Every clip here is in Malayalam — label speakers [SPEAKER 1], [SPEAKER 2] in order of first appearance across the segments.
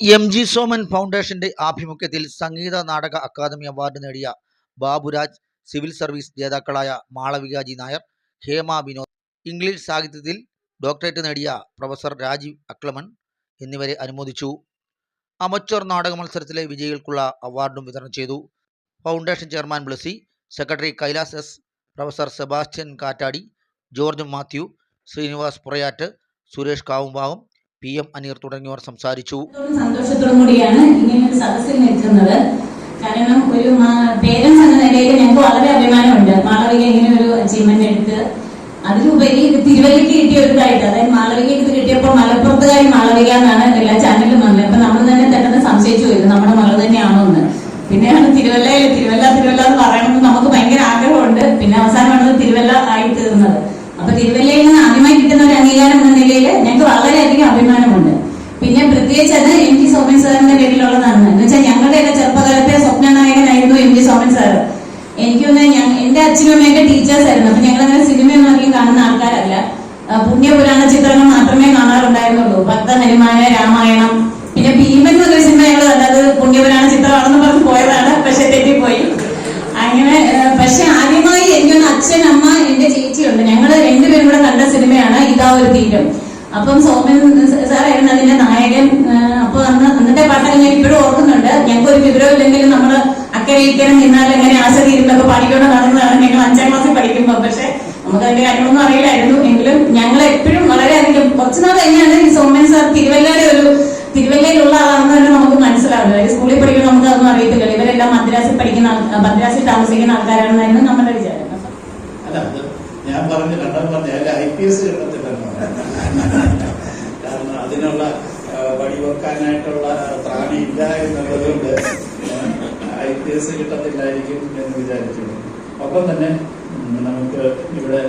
[SPEAKER 1] എം ജി സോമൻ ഫൗണ്ടേഷന്റെ ആഭിമുഖ്യത്തിൽ സംഗീത നാടക അക്കാദമി അവാർഡ് നേടിയ ബാബുരാജ് സിവിൽ സർവീസ് ജേതാക്കളായ മാളവികാജി നായർ ഹേമ വിനോദ് ഇംഗ്ലീഷ് സാഹിത്യത്തിൽ ഡോക്ടറേറ്റ് നേടിയ പ്രൊഫസർ രാജീവ് അക്ലമൺ എന്നിവരെ അനുമോദിച്ചു. അമച്വർ നാടക മത്സരത്തിലെ വിജയികൾക്കുള്ള അവാർഡും വിതരണം ചെയ്തു. Foundation chairman Blessy secretary Kailas S professor Sebastian Kattadi George Mathew Sreenivas Purayat Suresh Kavumbhavam P M Aneer തുടങ്ങിയവർ സംസാരിച്ചു.
[SPEAKER 2] സന്തോഷത്തോടും കൂടിയാണ് ഇങ്ങനെ ഒരു സദസ്സിൽ നിൽക്കുന്നത്. കാരണം ഒരു പേരൻസ് എന്ന നിലയിൽ ഞങ്ങൾക്ക് വളരെ അഭിമാനമുണ്ട്. മാളവിക ഇങ്ങനെ ഒരു അച്ചീവ്മെന്റ് എടുത്ത് അതിലുപരി ഇത് തിരുവല്ലയ്ക്ക് കിട്ടിയ ഒരു ഇതായിട്ട് അതായത് മാളവികയ്ക്ക് ഇത് കിട്ടിയപ്പോൾ മലപ്പുറത്തുകാരി മാളവിക എന്നാണ് എല്ലാ ചാനലിലും വന്നത് അപ്പൊ നമ്മൾ തന്നെ തന്നെ സംശയിച്ചു പോയത് നമ്മുടെ മകൾ തന്നെയാണോ എന്ന് പിന്നെയാണ് തിരുവല്ലയിൽ തിരുവല്ല തിരുവല്ല എന്ന് പറയണമെന്ന് നമുക്ക് ഭയങ്കര ആഗ്രഹമുണ്ട് പിന്നെ അവസാനമാണ് ഇത് തിരുവല്ല ആയി തീർന്നത് അപ്പൊ തിരുവല്ലയിൽ നിന്ന് ആദ്യമായി കിട്ടുന്ന ഒരു അംഗീകാരം എന്ന നിലയിൽ ഞങ്ങൾക്ക് വളരെയധികം അഭിമാനമുണ്ട് പിന്നെ പ്രത്യേകിച്ച് അത് എം ജി സോമൻ സാറിന്റെ പേരിലുള്ളതാണ്. എന്ന് വെച്ചാൽ ഞങ്ങളുടെയൊക്കെ ചെറുപ്പകാലത്തെ സ്വപ്ന നായകനായിരുന്നു എം ജി സോമൻ സാർ എനിക്ക് തോന്നുന്നത് എന്റെ അച്ഛനും അമ്മയൊക്കെ ടീച്ചേഴ്സ് ആയിരുന്നു. അപ്പൊ ഞങ്ങൾ അങ്ങനെ സിനിമയൊന്നും അധികം കാണുന്ന ആൾക്കാരല്ല. പുണ്യപുരാണ ചിത്രങ്ങൾ മാത്രമേ കാണാറുണ്ടായിരുന്നുള്ളൂ. ഭക്ത ഹനുമാന രാമായണം പിന്നെ ഭീമൻ എന്നൊരു സിനിമ ഞങ്ങൾ കണ്ടത് പുണ്യപുരാണ ചിത്രമാണെന്ന് പറഞ്ഞ് പോയതാണ്. പക്ഷെ തെറ്റിപ്പോയി. അങ്ങനെ പക്ഷെ ആദ്യമായി എനിക്കൊന്ന് അച്ഛൻ അമ്മ എന്റെ ചേച്ചിയുണ്ട്. ഞങ്ങൾ രണ്ടുപേരും കൂടെ കണ്ട സിനിമയാണ് ഇതാ ഒരു തീരം. അപ്പം സോമൻ അതിന്റെ നായകൻ അപ്പൊ അന്ന് അന്നത്തെ പാട്ടൊക്കെ ഞാൻ ഇപ്പോഴും ഓർക്കുന്നുണ്ട്. ഞങ്ങൾക്ക് ഒരു വിവരമില്ലെങ്കിലും നമ്മൾ അക്കരെ നിന്നാൽ എങ്ങനെ ആശതീരുന്നൊക്കെ പഠിക്കണം നടന്നതാണ് ഞങ്ങൾ അഞ്ചാം ക്ലാസ്സിൽ പഠിക്കുമ്പോൾ പക്ഷെ നമുക്ക് അതിന്റെ കാര്യങ്ങളൊന്നും അറിയില്ലായിരുന്നു. എങ്കിലും ഞങ്ങൾ എപ്പോഴും വളരെയധികം കുറച്ചുനാൾ കഴിഞ്ഞാണ് ഈ സോമൻ സാർ തിരുവല്ലയുടെ ഒരു തിരുവല്ലയിലുള്ള ആളാണെന്ന് തന്നെ നമുക്ക് മനസ്സിലാവുന്നത്. സ്കൂളിൽ പഠിക്കുമ്പോൾ നമുക്ക് അതൊന്നും അറിയത്തില്ലല്ലോ. ഇവരെല്ലാം മദ്രാസിൽ പഠിക്കുന്ന മദ്രാസിൽ താമസിക്കുന്ന ആൾക്കാരാണെന്നായിരുന്നു നമ്മുടെ വിചാരം.
[SPEAKER 3] ഞാൻ പറഞ്ഞു കണ്ടാൽ പറഞ്ഞു അല്ല ഐ പി എസ് കാരണം അതിനുള്ള ആ, വഴിവെക്കാനായിട്ടുള്ള ത്രാണി ഇല്ല എന്നുള്ളതുകൊണ്ട് ഐ പി എസ് കിട്ടത്തില്ലായിരിക്കും എന്ന് വിചാരിക്കുന്നു. ഒപ്പം തന്നെ ഉം, നമുക്ക് ഇവിടെ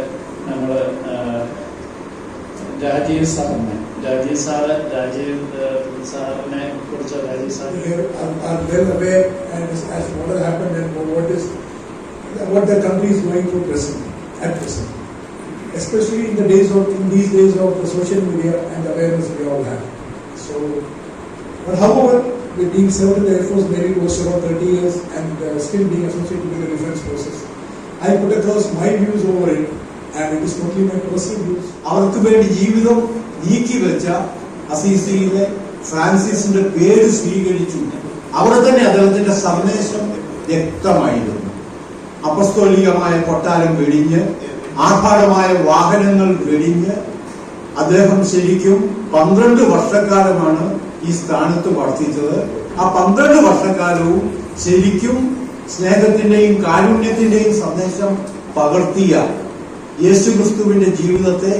[SPEAKER 3] നമ്മൾ രാജീവ് സാറിനെ രാജീവ് സാറ് രാജീവ് ആ, സാറിനെ കുറിച്ച് Rajeev sir.
[SPEAKER 4] Are, are well aware and as, as what has happened and what is what the country is going through present at present, especially in the days of in these days of the social media and the awareness we all have. So, but however, with being served in the Air Force Navy for around 30 years and uh, still being associated with the defense forces, I put across my views over it, and it is totally my personal views.
[SPEAKER 5] അവർക്ക് വേണ്ടി ജീവിതം നീക്കി വെച്ച അസീസിയിലെ ഫ്രാൻസിസിന്റെ പേര് സ്വീകരിച്ചു അവിടെ തന്നെ അദ്ദേഹത്തിന്റെ സന്ദേശം വ്യക്തമായിരുന്നു അപസ്തോലികമായ കൊട്ടാരം വെടിഞ്ഞ് ആർഭാടമായ വാഹനങ്ങൾ വെടിഞ്ഞ് അദ്ദേഹം ശരിക്കും പന്ത്രണ്ട് വർഷക്കാലമാണ് ഈ സ്ഥാനത്ത് വർത്തിച്ചത് ആ പന്ത്രണ്ട് വർഷക്കാലവും ശരിക്കും സ്നേഹത്തിന്റെയും കാരുണ്യത്തിന്റെയും സന്ദേശം പകർത്തിയ യേശുക്രിസ്തുവിന്റെ ജീവിതത്തെ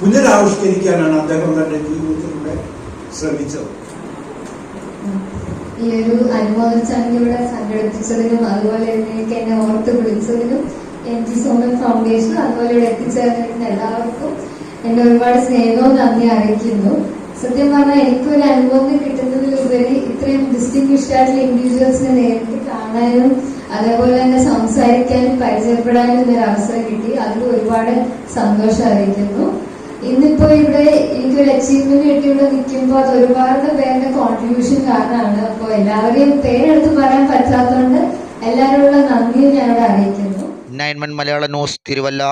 [SPEAKER 5] പുനരാവിഷ്കരിക്കാനാണ് അദ്ദേഹം തന്റെ ജീവിതത്തിലൂടെ ശ്രമിച്ചത്.
[SPEAKER 6] ഈ ഒരു അനുമോദന ചടങ്ങിലൂടെ സംഘടിപ്പിച്ചതിനും അതുപോലെ തന്നെ എന്നെ ഓർത്ത് വിളിച്ചതിനും എം ജി സോമൻ ഫൗണ്ടേഷൻ അതുപോലെ ഇവിടെ എത്തിച്ചേർന്നിരിക്കുന്ന എല്ലാവർക്കും എന്റെ ഒരുപാട് സ്നേഹവും നന്ദി അറിയിക്കുന്നു. സത്യം പറഞ്ഞാൽ എനിക്കൊരു അനുഭവം കിട്ടുന്നതിലുപരി ഇത്രയും ഡിസ്റ്റിങ്വിഷ്ഡ് ആയിട്ടുള്ള ഇൻഡിവിജ്വൽസിനെ നേരിട്ട് കാണാനും അതേപോലെ തന്നെ സംസാരിക്കാനും പരിചയപ്പെടാനും ഇന്നൊരു അവസരം കിട്ടി. അതിൽ ഒരുപാട് സന്തോഷം അറിയിക്കുന്നു. ഇന്നിപ്പോ ഇവിടെ എനിക്കൊരു അച്ചീവ്മെന്റ് കിട്ടി ഇവിടെ നിൽക്കുമ്പോൾ അത് ഒരുപാട് പേരുടെ കോൺട്രിബ്യൂഷൻ കാരണമാണ്. അപ്പോൾ എല്ലാവരെയും പേരെടുത്ത് പറയാൻ പറ്റാത്തതുകൊണ്ട് എല്ലാവരോടുള്ള നന്ദിയും ഞാനിവിടെ അറിയിക്കുന്നു.
[SPEAKER 1] Nine one Malayala news Thiruvalla